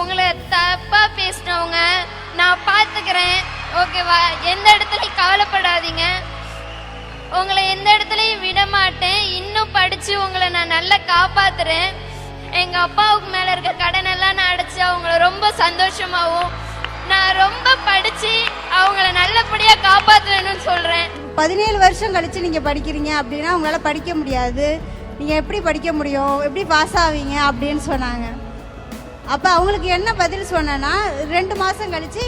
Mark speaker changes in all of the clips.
Speaker 1: உங்களை தப்பா பேசினவங்க நான் பார்த்துக்கிறேன் ஓகேவா எந்த இடத்துலையும் கவலைப்படாதீங்க. உங்களை எந்த இடத்துலையும் விட மாட்டேன். இன்னும் படிச்சு உங்களை நான் நல்லா காப்பாத்துறேன். எங்க அப்பாவுக்கு மேல இருக்க கடன் எல்லாம் நான் அடைச்சு அவங்கள ரொம்ப சந்தோஷமாவும் நான் ரொம்ப படிச்சு அவங்கள நல்லபடியா காப்பாத்துறேன்னு சொல்றேன்.
Speaker 2: பதினேழு வருஷம் கழிச்சு நீங்க படிக்கிறீங்க அப்படின்னா உங்களால படிக்க முடியாது. நீங்க எப்படி படிக்க முடியும்? எப்படி பாஸ் ஆவீங்க? அப்படின்னு சொன்னாங்க. அப்ப அவங்களுக்கு என்ன பதில் சொன்னேன்னா ரெண்டு மாசம் கழிச்சு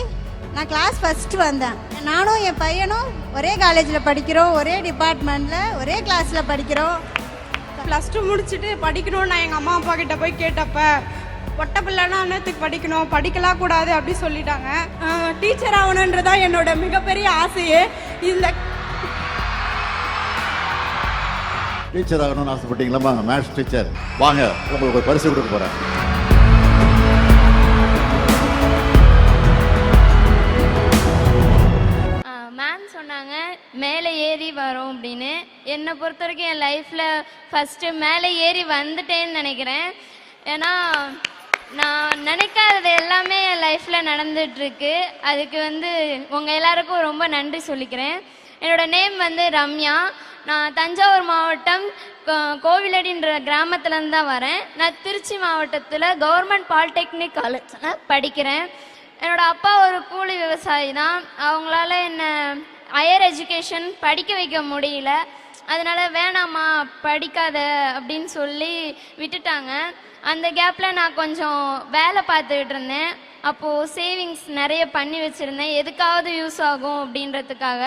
Speaker 2: நான் கிளாஸ் ஃபர்ஸ்ட் வந்தேன். நானும் என் பையனும் ஒரே காலேஜில் படிக்கிறோம் ஒரே டிபார்ட்மெண்ட்டில் ஒரே கிளாஸில் படிக்கிறோம்.
Speaker 3: ப்ளஸ் டூ முடிச்சுட்டு படிக்கணும்னு நான் எங்கள் அம்மா அப்பா கிட்ட போய் கேட்டப்ப ஒட்ட பிள்ளைனா என்னத்துக்கு படிக்கணும்? படிக்கலாம் கூடாது அப்படி சொல்லிட்டாங்க. டீச்சர் ஆகணுன்றதான் என்னோட மிகப்பெரிய ஆசையே. இந்த
Speaker 4: டீச்சர் ஆகணும்னு ஆசைப்பட்டீங்களா? மேத்ஸ் டீச்சர் வாங்க உங்களுக்கு ஒரு பரிசு கொடுக்க போறேன்.
Speaker 1: மேலே ஏறி வரும் அப்படின்னு. என்னை பொறுத்த வரைக்கும் என் லைஃப்பில் ஃபஸ்ட்டு மேலே ஏறி வந்துட்டேன்னு நினைக்கிறேன். ஏன்னா நான் நினைக்காதது எல்லாமே என் லைஃப்பில் நடந்துட்டுருக்கு. அதுக்கு வந்து உங்கள் எல்லாருக்கும் ரொம்ப நன்றி சொல்லிக்கிறேன். என்னோட நேம் வந்து ரம்யா. நான் தஞ்சாவூர் மாவட்டம் கோவிலடின்ற கிராமத்துலேருந்து தான் வரேன். நான் திருச்சி மாவட்டத்தில் கவர்மெண்ட் பாலிடெக்னிக் காலேஜில் படிக்கிறேன். என்னோட அப்பா ஒரு கூலி விவசாயி தான். அவங்களால என்ன ஹையர் எஜுகேஷன் படிக்க வைக்க முடியல. அதனால் வேணாம்மா படிக்காத அப்படின்னு சொல்லி விட்டுட்டாங்க. அந்த கேப்பில் நான் கொஞ்சம் வேலை பார்த்துக்கிட்டு இருந்தேன். அப்போது சேவிங்ஸ் நிறைய பண்ணி வச்சுருந்தேன். எதுக்காவது யூஸ் ஆகும் அப்படின்றதுக்காக.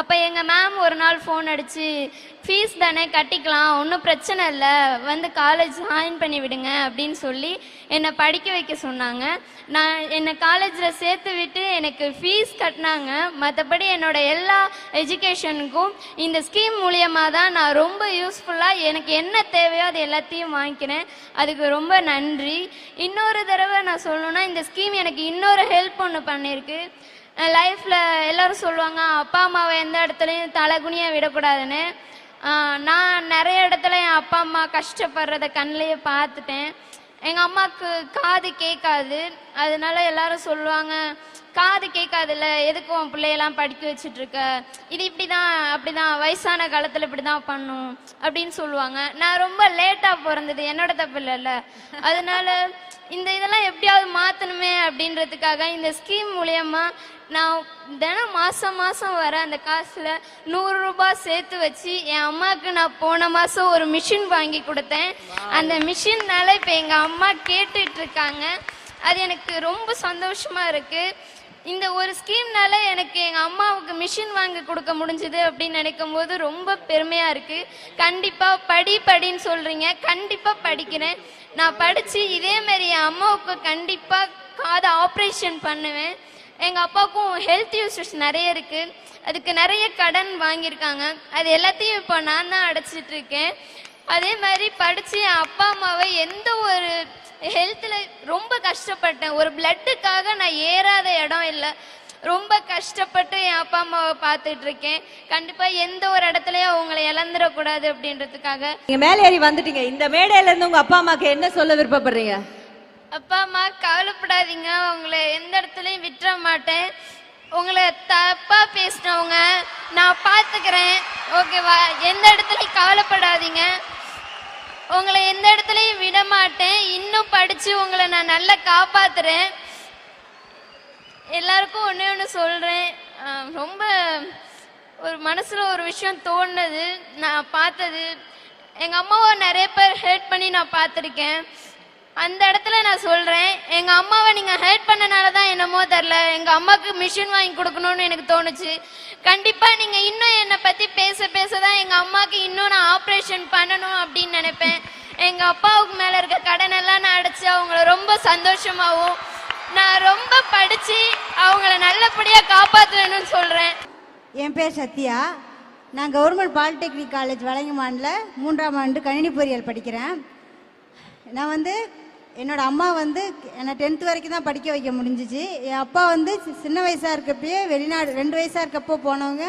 Speaker 1: அப்போ எங்கள் மேம் ஒரு நாள் ஃபோன் அடித்து ஃபீஸ் தானே கட்டிக்கலாம் ஒன்றும் பிரச்சனை இல்லை வந்து காலேஜ் ஜாயின் பண்ணி விடுங்க அப்படின்னு சொல்லி என்னை படிக்க வைக்க சொன்னாங்க. நான் என்னை காலேஜில் சேர்த்து விட்டு எனக்கு ஃபீஸ் கட்டினாங்க. மற்றபடி என்னோட எல்லா எஜுகேஷனுக்கும் இந்த ஸ்கீம் மூலியமாக தான் நான் ரொம்ப யூஸ்ஃபுல்லாக எனக்கு என்ன தேவையோ அது எல்லாத்தையும் வாங்கிக்கிறேன். அதுக்கு ரொம்ப நன்றி. இன்னொரு தடவை நான் சொல்லணும்னா இந்த ஸ்கீம் எனக்கு இன்னொரு ஹெல்ப் ஒன்று பண்ணியிருக்கு லைஃப்பில் எல்லோரும் சொல்லுவாங்க அப்பா அம்மாவை எந்த இடத்துலையும் தலைகுனியாக விடக்கூடாதுன்னு. நான் நிறைய இடத்துல என் அப்பா அம்மா கஷ்டப்படுறத கண்ணிலேயே பார்த்துட்டேன். எங்கள் அம்மாவுக்கு காது கேட்காது. அதனால எல்லாரும் சொல்லுவாங்க காது கேட்காதுல்ல எதுக்கு உன் பிள்ளையெல்லாம் படிக்க வச்சுட்டு இருக்க இது இப்படி தான் அப்படி தான் வயசான காலத்தில் இப்படி தான் பண்ணும். அப்படின்னு சொல்லுவாங்க. நான் ரொம்ப லேட்டாக பிறந்தது என்னோட தப்பு இல்லைல்ல. அதனால இந்த இதெல்லாம் எப்படியாவது மாற்றணுமே அப்படின்றதுக்காக இந்த ஸ்கீம் மூலயமா நான் தினம் மாதம் மாதம் வர அந்த காசில் நூறு ரூபாய் சேர்த்து வச்சு என் அம்மாவுக்கு நான் போன மாதம் ஒரு மிஷின் வாங்கி கொடுத்தேன். அந்த மிஷின்னால இப்போ எங்கள் அம்மா கேட்டுட்டு இருக்காங்க. அது எனக்கு ரொம்ப சந்தோஷமா இருக்கு. இந்த ஒரு ஸ்கீம்னால எனக்கு எங்கள் அம்மாவுக்கு மிஷின் வாங்கி கொடுக்க முடிஞ்சது அப்படின்னு நினைக்கும் போது ரொம்ப பெருமையாக இருக்கு. கண்டிப்பாக படி படின்னு சொல்கிறீங்க கண்டிப்பாக படிக்கிறேன். நான் படித்து இதே மாதிரி என் அம்மாவுக்கு கண்டிப்பாக காதை ஆப்ரேஷன் பண்ணுவேன். எங்கள் அப்பாவுக்கும் ஹெல்த் இஷ்யூஸ் நிறைய இருக்குது அதுக்கு நிறைய கடன் வாங்கியிருக்காங்க. அது எல்லாத்தையும் இப்போ நான் தான் அடைச்சிட்டு இருக்கேன். அதே மாதிரி படித்து என் அப்பா அம்மாவை எந்த ஒரு ஹெல்த்தில் ரொம்ப கஷ்டப்பட்டேன். ஒரு பிளட்டுக்காக நான் ஏறாத இடம் இல்லை. ரொம்ப கஷ்டப்பட்டு என் அப்பா அம்மாவை பார்த்துட்டு இருக்கேன் கண்டிப்பாக எந்த ஒரு இடத்துலையும் அவங்கள இழந்துடக்கூடாது அப்படின்றதுக்காக.
Speaker 5: நீங்க மேலே ஏறி வந்துட்டீங்க. இந்த மேடையில இருந்து உங்க அப்பா அம்மாக்கு என்ன சொல்ல விருப்பப்படுறீங்க?
Speaker 1: அப்பா அம்மா கவலைப்படாதீங்க. உங்களை எந்த இடத்துலையும் விட்டுற மாட்டேன். உங்களை தப்பா பேசினவங்க நான் பார்த்துக்கிறேன். ஓகேவா? எந்த இடத்துலையும் கவலைப்படாதீங்க. உங்களை எந்த இடத்துலையும் விட மாட்டேன் இன்னும் படிச்சு உங்களை நான் நல்லா காப்பாத்துறேன். எல்லாருக்கும் ஒன்று ஒன்று சொல்றேன். ரொம்ப ஒரு மனசுல ஒரு விஷயம் தோணுது. நான் பார்த்தது. எங்க அம்மாவை நிறைய பேர் ஹேட் பண்ணி நான் பார்த்துருக்கேன். அந்த இடத்துல நான் சொல்றேன். எங்க அம்மாவை நீங்க ஹேட் பண்ணனால தான் என்னமோ தெரில எங்க அம்மாவுக்கு மிஷின் வாங்கி கொடுக்கணும்னு எனக்கு தோணுச்சு. கண்டிப்பா நீங்க இன்னும் என்னை பத்தி பேச பேச தான் எங்க அம்மாவுக்கு இன்னும் நான் ஆப்ரேஷன் பண்ணணும் அப்படின்னு நினைப்பேன். எங்க அப்பாவுக்கு மேல இருக்க கடன் எல்லாம் நான் அடைச்சு அவங்கள ரொம்ப சந்தோஷமாவும் நான் ரொம்ப படிச்சு அவங்கள நல்லபடியா காப்பாத்தணும்னு சொல்றேன்.
Speaker 2: என் பேர் சத்யா. நான் கவர்மெண்ட் பாலிடெக்னிக் காலேஜ் வழங்கமானில் மூன்றாம் ஆண்டு கணினி பொறியியல் படிக்கிறேன். நான் வந்து என்னோட அம்மா வந்து என்னை டென்த்து வரைக்கும் தான் படிக்க வைக்க முடிஞ்சிச்சு. என் அப்பா வந்து சி- சின்ன வயசாக இருக்கப்பயே வெளிநாடு ரெண்டு வயசாக இருக்கப்போ போனவங்க.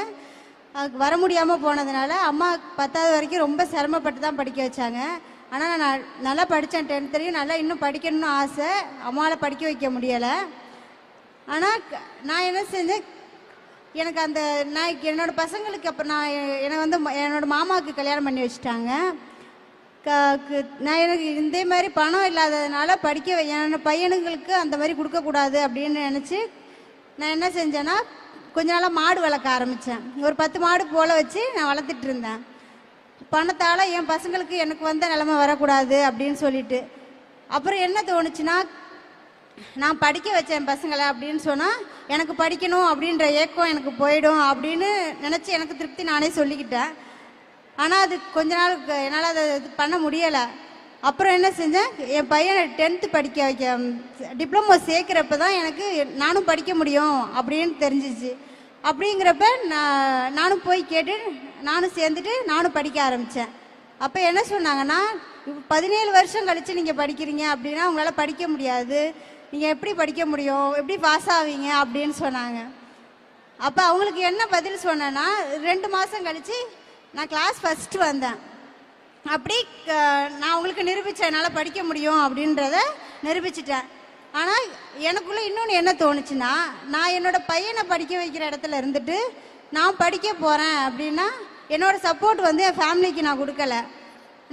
Speaker 2: அதுக்கு வர முடியாமல் போனதுனால அம்மா பத்தாவது வரைக்கும் ரொம்ப சிரமப்பட்டு தான் படிக்க வச்சாங்க. ஆனால் நான் நல்லா படித்தேன் டென்த்துலேயும் நல்லா இன்னும் படிக்கணும்னு ஆசை. அம்மாவால் படிக்க வைக்க முடியலை. ஆனால் நான் என்ன செஞ்சேன்? எனக்கு அந்த நான் என்னோட பசங்களுக்கு அப்போ நான் என்னை வந்து ம- மாமாவுக்கு கல்யாணம் பண்ணி வச்சுட்டாங்க. நான் எனக்கு இதே மாதிரி பணம் இல்லாததுனால படிக்க வை- என்னோட பையனுங்களுக்கு அந்த மாதிரி கொடுக்கக்கூடாது அப்படின்னு நினச்சி நான் என்ன செஞ்சேன்னா கொஞ்ச நாளாக மாடு வளர்க்க ஆரம்பித்தேன் ஒரு பத்து மாடு போல் வச்சு நான் வளர்த்துட்டு இருந்தேன். பணத்தால் என் பசங்களுக்கு எனக்கு வந்த நிலமை வரக்கூடாது அப்படின்னு சொல்லிட்டு. அப்புறம் என்ன தோணுச்சுன்னா நான் படிக்க வச்சேன் என் பசங்களை அப்படின்னு சொன்னால் எனக்கு படிக்கணும் அப்படின்ற ஏக்கம் எனக்கு போயிடும் அப்படின்னு நினச்சி எனக்கு திருப்தி நானே சொல்லிக்கிட்டேன். ஆனால் அது கொஞ்ச நாள் என்னால் அதை இது பண்ண முடியலை. அப்புறம் என்ன செஞ்சேன்? என் பையனை டென்த்து படிக்க வைக்க டிப்ளமோ சேர்க்குறப்ப தான் எனக்கு நானும் படிக்க முடியும் அப்படின்னு தெரிஞ்சிச்சு. அப்படிங்கிறப்ப நான் நானும் போய் கேட்டு நானும் சேர்ந்துட்டு நானும் படிக்க ஆரம்பித்தேன் அப்போ என்ன சொன்னாங்கன்னா பதினேழு வருஷம் கழித்து நீங்கள் படிக்கிறீங்க அப்படின்னா உங்களால் படிக்க முடியாது. நீங்கள் எப்படி படிக்க முடியும்? எப்படி பாஸ் ஆவீங்க? அப்படின்னு சொன்னாங்க. அப்போ அவங்களுக்கு என்ன பதில் சொன்னேன்னா ரெண்டு மாதம் கழித்து நான் கிளாஸ் ஃபஸ்ட்டு வந்தேன். அப்படி நான் உங்களுக்கு நிரூபித்தேன் என்னால் படிக்க முடியும் அப்படின்றத நிரூபிச்சிட்டேன். ஆனால் எனக்குள்ளே இன்னொன்று என்ன தோணுச்சுன்னா நான் என்னோட பையனை படிக்க வைக்கிற இடத்துல இருந்துட்டு நான் படிக்க போகிறேன் அப்படின்னா என்னோடய சப்போர்ட் வந்து என் ஃபேமிலிக்கு நான் கொடுக்கல.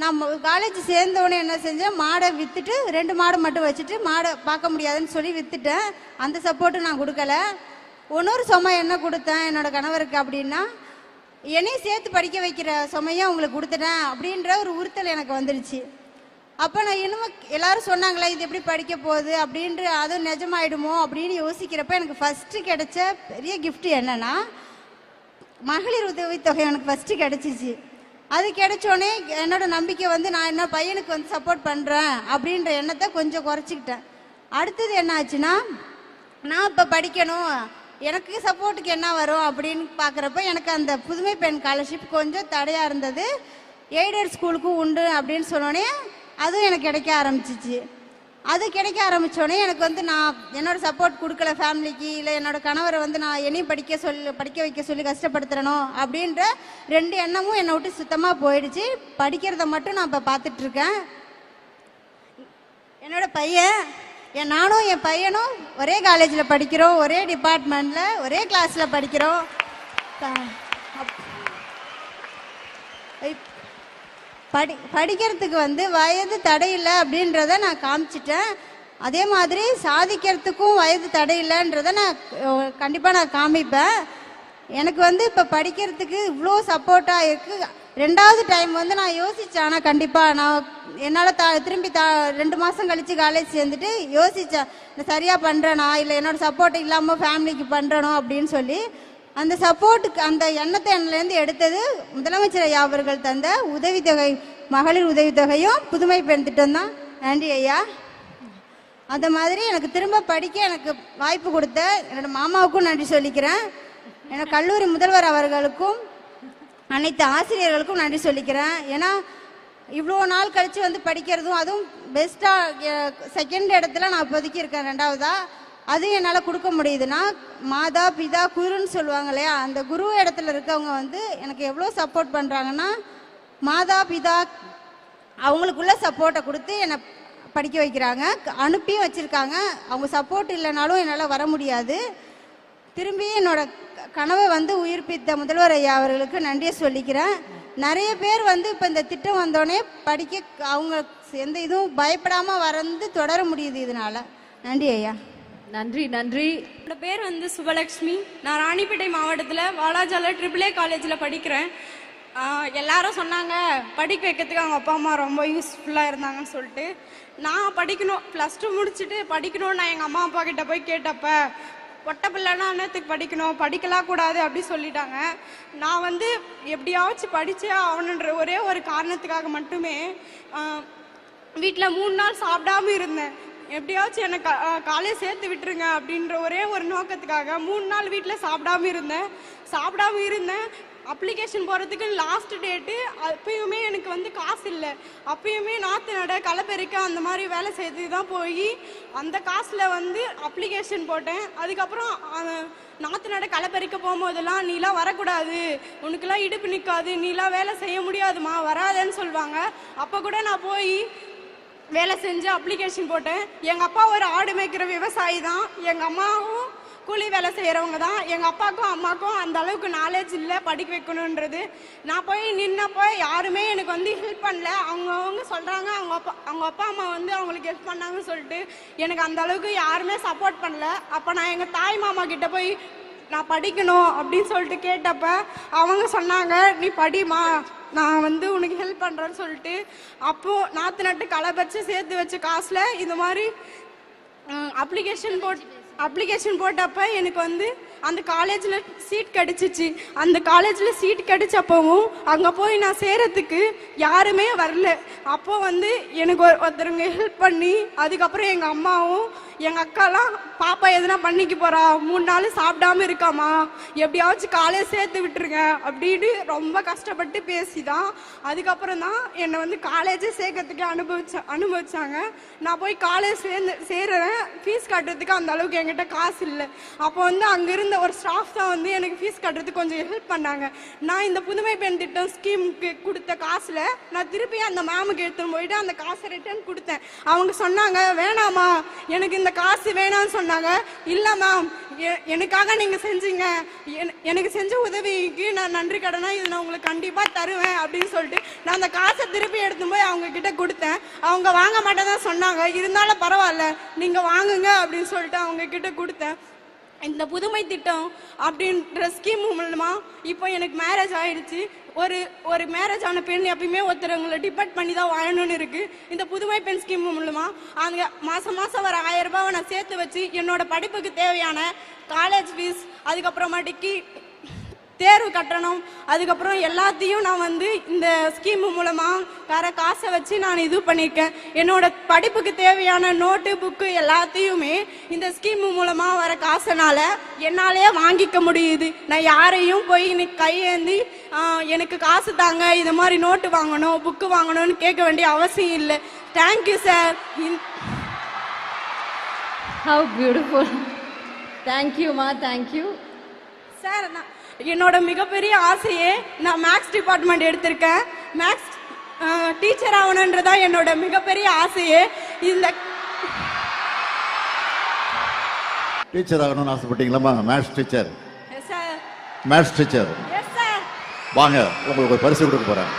Speaker 2: நான் காலேஜ் சேர்ந்தவொடனே என்ன செஞ்சேன் மாடை விற்றுட்டு ரெண்டு மாடு மட்டும் வச்சுட்டு மாடை பார்க்க முடியாதுன்னு சொல்லி விற்றுட்டேன் அந்த சப்போர்ட்டும் நான் கொடுக்கல. இன்னொரு சும்மா என்ன கொடுத்தேன் என்னோடய கணவருக்கு அப்படின்னா என்னையும் சேர்த்து படிக்க வைக்கிற சுமையும் உங்களுக்கு கொடுத்துட்டேன் அப்படின்ற ஒரு உறுத்தல் எனக்கு வந்துடுச்சு அப்போ நான் இன்னும் எல்லாரும் சொன்னாங்களே இது எப்படி படிக்க போகுது அப்படின்ற அதுவும் நிஜமாயிடுமோ அப்படின்னு யோசிக்கிறப்ப எனக்கு ஃபஸ்ட்டு கிடைச்ச பெரிய கிஃப்ட்டு என்னென்னா மகளிர் உதவித்தொகை எனக்கு ஃபஸ்ட்டு கிடச்சிச்சு. அது கிடைச்சோடனே என்னோட நம்பிக்கை வந்து நான் என்ன பையனுக்கு வந்து சப்போர்ட் பண்ணுறேன் அப்படின்ற எண்ணத்தை கொஞ்சம் குறைச்சிக்கிட்டேன். அடுத்தது என்ன ஆச்சுன்னா நான் இப்போ படிக்கணும் எனக்கு சப்போர்ட்டுக்கு என்ன வரும் அப்படின்னு பார்க்குறப்ப எனக்கு அந்த புதுமை பெண் ஸ்காலர்ஷிப் கொஞ்சம் தடையாக இருந்தது. எய்டட் ஸ்கூலுக்கும் உண்டு அப்படின்னு சொன்னோடனே அதுவும் எனக்கு கிடைக்க ஆரம்பிச்சிச்சு. அது கிடைக்க ஆரம்பித்தோடனே எனக்கு வந்து நான் என்னோட சப்போர்ட் கொடுக்கல ஃபேமிலிக்கு இல்லை என்னோட கணவரை வந்து நான் என்னையும் படிக்க சொல்லி படிக்க வைக்க சொல்லி கஷ்டப்படுத்துறணும் அப்படின்ற ரெண்டு எண்ணமும் என்னை விட்டு சுத்தமாக போயிடுச்சு. படிக்கிறத மட்டும் நான் இப்போ பார்த்துட்ருக்கேன் என்னோடய பையன் என் நானும் என் பையனும் ஒரே காலேஜில் படிக்கிறோம் ஒரே டிபார்ட்மெண்ட்டில் ஒரே கிளாஸில் படிக்கிறோம். படி படிக்கிறதுக்கு வந்து வயது தடை இல்லை அப்படின்றத நான் காமிச்சிட்டேன். அதே மாதிரி சாதிக்கிறதுக்கும் வயது தடை இல்லைன்றத நான் கண்டிப்பாக நான் காமிப்பேன். எனக்கு வந்து இப்போ படிக்கிறதுக்கு இவ்வளோ சப்போர்ட்டாக இருக்குது ரெண்டாவது டைம் வந்து நான் யோசித்தேன் ஆனால் கண்டிப்பாக நான் என்னால் த திரும்பி த ரெண்டு மாதம் கழித்து காலேஜ் சேர்ந்துட்டு யோசித்தேன் நான் சரியாக பண்ணுறேனா இல்லை என்னோட சப்போர்ட் இல்லாமல் ஃபேமிலிக்கு பண்ணுறனோ அப்படின்னு சொல்லி அந்த சப்போர்ட்டுக்கு அந்த எண்ணத்தை என்னிலேருந்து எடுத்தது முதலமைச்சர் ஐயா அவர்கள் தந்த உதவித்தொகை மகளிர் உதவித்தொகையும் புதுமை பெண் திட்டம் தான். நன்றி ஐயா. அந்த மாதிரி எனக்கு திரும்ப படிக்க எனக்கு வாய்ப்பு கொடுத்த என்னோட மாமாவுக்கும் நன்றி சொல்லிக்கிறேன். என்னோட கல்லூரி முதல்வர் அவர்களுக்கும் அனைத்து ஆசிரியர்களுக்கும் நன்றி சொல்லிக்கிறேன். ஏன்னா இவ்வளோ நாள் கழித்து வந்து படிக்கிறதும் அதுவும் பெஸ்ட்டாக செகண்ட் இடத்துல நான் இப்போதைக்கு இருக்கேன் ரெண்டாவதாக அதுவும் என்னால் கொடுக்க முடியுதுன்னா மாதா பிதா குருன்னு சொல்லுவாங்க இல்லையா? அந்த குரு இடத்துல இருக்கவங்க வந்து எனக்கு எவ்வளோ சப்போர்ட் பண்ணுறாங்கன்னா மாதா பிதா அவங்களுக்குள்ள சப்போர்ட்டை கொடுத்து என்னை படிக்க வைக்கிறாங்க. அனுப்பியும் வச்சுருக்காங்க. அவங்க சப்போர்ட் இல்லைனாலும் என்னால் வர முடியாது. திரும்பி என்னோட கனவை வந்து உயிர்ப்பித்த முதல்வர் ஐயா அவர்களுக்கு நன்றியை சொல்லிக்கிறேன். நிறைய பேர் வந்து இப்போ இந்த திட்டம் வந்தோடனே படிக்க அவங்க எந்த இதுவும் பயப்படாமல் வரந்து தொடர முடியுது இதனால. நன்றி ஐயா.
Speaker 5: நன்றி நன்றி.
Speaker 3: என்னோட பேர் வந்து சுபலக்ஷ்மி. நான் ராணிப்பேட்டை மாவட்டத்தில் வாலாஜால ட்ரிபிள் ஏ காலேஜில் படிக்கிறேன். எல்லாரும் சொன்னாங்க படிக்க வைக்கிறதுக்கு அவங்க அப்பா அம்மா ரொம்ப யூஸ்ஃபுல்லாக இருந்தாங்கன்னு சொல்லிட்டு. நான் படிக்கணும் ப்ளஸ் டூ முடிச்சுட்டு படிக்கணும்னு நான் எங்கள் அம்மா அப்பா கிட்ட போய் கேட்டப்ப பொட்டை பிள்ளைனா என்னத்துக்கு படிக்கணும்? படிக்கலாம் கூடாது அப்படி சொல்லிட்டாங்க. நான் வந்து எப்படியாச்சும் படித்தே ஆகணுன்ற ஒரே ஒரு காரணத்துக்காக மட்டுமே வீட்டில் மூணு நாள் சாப்பிடாம இருந்தேன். எப்படியாச்சும் என்னை கா காலையில் சேர்த்து விட்டுருங்க அப்படின்ற ஒரே ஒரு நோக்கத்துக்காக மூணு நாள் வீட்டில் சாப்பிடாம இருந்தேன். சாப்பிடாம இருந்தேன். அப்ளிகேஷன் போகிறதுக்கு லாஸ்ட் டேட்டு அப்பயுமே எனக்கு வந்து காசு இல்லை. அப்பயுமே நாற்று நட களப்பெருக்க அந்த மாதிரி வேலை செய்து தான் போய் அந்த காசில் வந்து அப்ளிகேஷன் போட்டேன். அதுக்கப்புறம் நாற்று நட களப்பெருக்க போகும்போதெல்லாம் நீலாம் வரக்கூடாது. உனக்கெல்லாம் இடுப்பு நிற்காது நீலாம் வேலை செய்ய முடியாதுமா. வராதேன்னு சொல்லுவாங்க அப்போ கூட நான் போய் வேலை செஞ்சு அப்ளிகேஷன் போட்டேன். எங்கள் அப்பா ஒரு ஆடு மேய்க்கிற விவசாயி தான். எங்கள் அம்மாவும் கூலி வேலை செய்கிறவங்க தான். எங்கள் அப்பாவுக்கும் அம்மாக்கும் அந்த அளவுக்கு நாலேஜ் இல்லை படிக்க வைக்கணுன்றது. நான் போய் நின்னப்போ யாருமே எனக்கு வந்து ஹெல்ப் பண்ணல. அவங்கவுங்க சொல்கிறாங்க அவங்க அப்பா அவங்க அப்பா அம்மா வந்து அவங்களுக்கு ஹெல்ப் பண்ணாங்கன்னு சொல்லிட்டு எனக்கு அந்த அளவுக்கு யாருமே சப்போர்ட் பண்ணல. அப்போ நான் எங்கள் தாய் மாமா கிட்ட போய் நான் படிக்கணும் அப்படின்னு சொல்லிட்டு கேட்டப்ப அவங்க சொன்னாங்க நீ படிமா நான் வந்து உனக்கு ஹெல்ப் பண்ணுறேன்னு சொல்லிட்டு. அப்போது நாற்று நட்டு களை வச்சு சேர்த்து வச்ச காசில் இந்த மாதிரி அப்ளிகேஷன் போட் அப்ளிகேஷன் போட்டப்ப எனக்கு வந்து அந்த காலேஜில் சீட் கிடச்சிச்சு. அந்த காலேஜில் சீட் கிடைச்சப்பவும் அங்கே போய் நான் சேரத்துக்கு யாருமே வரல. அப்போ வந்து எனக்கு ஒரு ஒருத்தருங்க ஹெல்ப் பண்ணி அதுக்கப்புறம் எங்கள் அம்மாவும் எங்கள் அக்காலாம் பாப்பா எதுனா பண்ணிக்க போகிறா மூணு நாள் சாப்பிடாம இருக்காமா? எப்படியாச்சும் காலேஜ் சேர்த்து விட்டுருங்க. அப்படின்னு ரொம்ப கஷ்டப்பட்டு பேசி தான் அதுக்கப்புறம் தான் என்னை வந்து காலேஜே சேர்க்கறதுக்கு அனுபவிச்ச அனுபவிச்சாங்க. நான் போய் காலேஜ் சேர்ந்து சேர்றேன் ஃபீஸ் கட்டுறதுக்கு அந்த அளவுக்கு என்கிட்ட காசு இல்லை. அப்போ வந்து அங்கேருந்து இருந்த ஒரு ஸ்டாஃப் தான் வந்து எனக்கு ஃபீஸ் கட்டுறதுக்கு கொஞ்சம் ஹெல்ப் பண்ணாங்க. நான் இந்த புதுமை பெண் திட்டம் ஸ்கீமுக்கு கொடுத்த காசில் நான் திருப்பி அந்த மேமுக்கு எடுத்துன்னு போயிட்டு அந்த காசை ரிட்டர்ன் கொடுத்தேன். அவங்க சொன்னாங்க வேணாமா எனக்கு இந்த காசு வேணாம்னு சொன்னாங்க. இல்லை மேம் எனக்காக நீங்கள் செஞ்சீங்க. எனக்கு செஞ்ச உதவிக்கு நான் நன்றி கடனாக இது நான் உங்களுக்கு கண்டிப்பாக தருவேன் அப்படின்னு சொல்லிட்டு நான் அந்த காசை திருப்பி எடுத்து போய் அவங்க கிட்ட கொடுத்தேன். அவங்க வாங்க மாட்டேன் தான் சொன்னாங்க. இருந்தாலும் பரவாயில்ல. நீங்கள் வாங்குங்க அப்படின்னு சொல்லிட்டு அவங்க கிட்ட கொடுத்தேன். இந்த புதுமை திட்டம் அப்படின்ற ஸ்கீம் மூலமா இப்போ எனக்கு மேரேஜ் ஆயிடுச்சு. ஒரு ஒரு மேரேஜ் ஆன பெண் எப்பயுமே ஒருத்தரவங்களை டிபெண்ட் பண்ணி தான் வாழணும்னு இருக்கு. இந்த புதுமை பெண் ஸ்கீம் மூலமா அங்கே மாசம் மாசம் வர ஆயிரம் ரூபாவை நான் சேர்த்து வச்சு என்னோட படிப்புக்கு தேவையான காலேஜ் ஃபீஸ் அதுக்கப்புறமாட்டிக்கு தேர்வு கட்டணம். அதுக்கப்புறம் எல்லாத்தையும் நான் வந்து இந்த ஸ்கீம் மூலமாக வர காசை வச்சு நான் இது பண்ணியிருக்கேன் என்னோட படிப்புக்கு தேவையான நோட்டு புக்கு எல்லாத்தையுமே இந்த ஸ்கீம் மூலமாக வர காசுனால என்னாலே வாங்கிக்க முடியுது. நான் யாரையும் போய் இன்னைக்கு கையேந்தி "ஆ, எனக்கு காசு தாங்க இது மாதிரி நோட்டு வாங்கணும் புக்கு வாங்கணும்னு கேட்க வேண்டிய அவசியம் இல்லை. Thank you sir
Speaker 5: how beautiful தேங்க்யூமா தேங்க்யூ
Speaker 3: சார் நான் என்னோட மிகப்பெரிய ஆசையே நான் மேக்ஸ் டிபார்ட்மெண்ட் எடுத்திருக்கேன். மேக்ஸ் டீச்சர் ஆகணுன்றதா என்னோட மிகப்பெரிய ஆசையே. இந்த
Speaker 4: டீச்சர் ஆகணும்னு ஆசைப்பட்டீங்களாம்மா maths teacher
Speaker 3: sir
Speaker 4: maths teacher வாங்க உங்களுக்கு ஒரு பரிசு கொடுக்க போறேன்.